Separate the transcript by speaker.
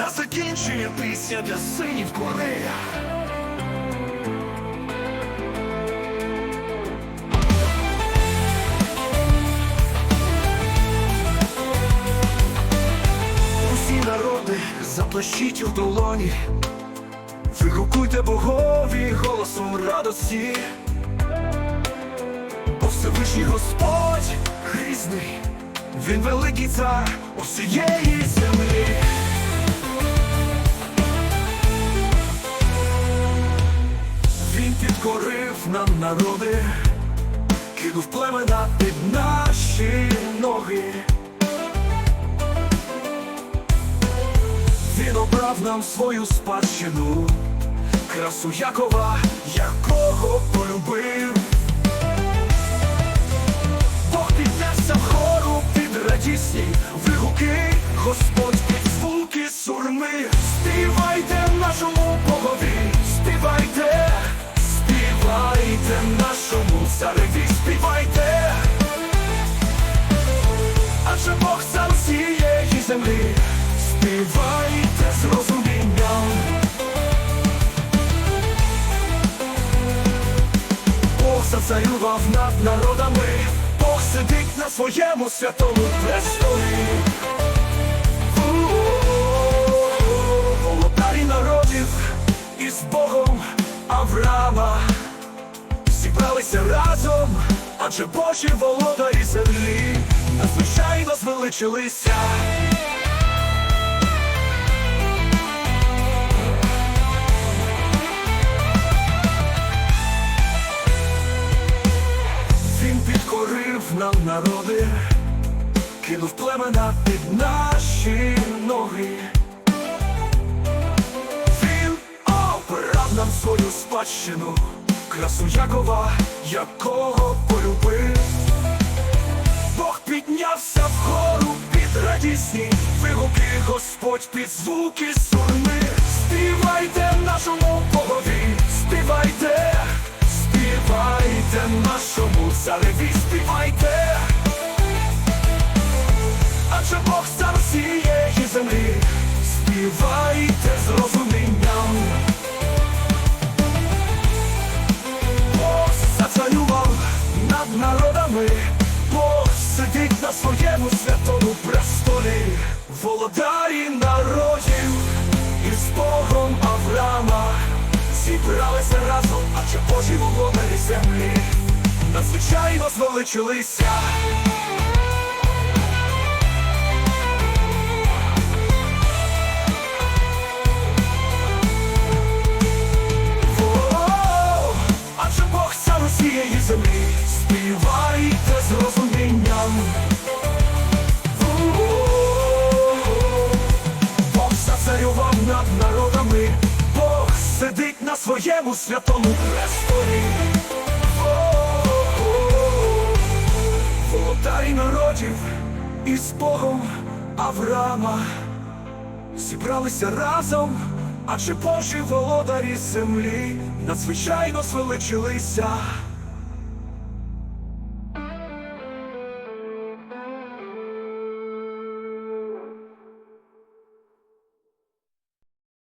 Speaker 1: На закінчення пісня для синів кори. Усі народи заплещіть у долоні, вигукуйте Богові голосом радості. Бо Всевишній Господь грізний, він великий цар усієї Підкорив нам народи, кинув племена під наші ноги. Він обрав нам свою спадщину, красу Якова, якого полюбив. Бог піднявся вгору під радісні вигуки, Господь під звуки сурми. Співайте нашому Богові, Бог зацарював над народами, Бог сидить на своєму святому престолі. Володарі народів із Богом Авраама зібралися разом, адже Божі володарі землі надзвичайно звеличилися. Він нам народи, кинув племена під наші ноги. Він обрав нам свою спадщину, красу Якова, якого полюбив. Бог піднявся вгору під радісні вигуки, Господь під звуки сурми. Співайте нашому Богові, співайте, співайте нашому цареві, своєму святому престолі, володарі народів із Богом Авраама зібралися разом, адже Божі володарі землі надзвичайно звеличилися. Сидить своєму святому престолі. Володарі народів із Богом Авраама зібралися разом, адже Божі володарі землі надзвичайно звеличилися.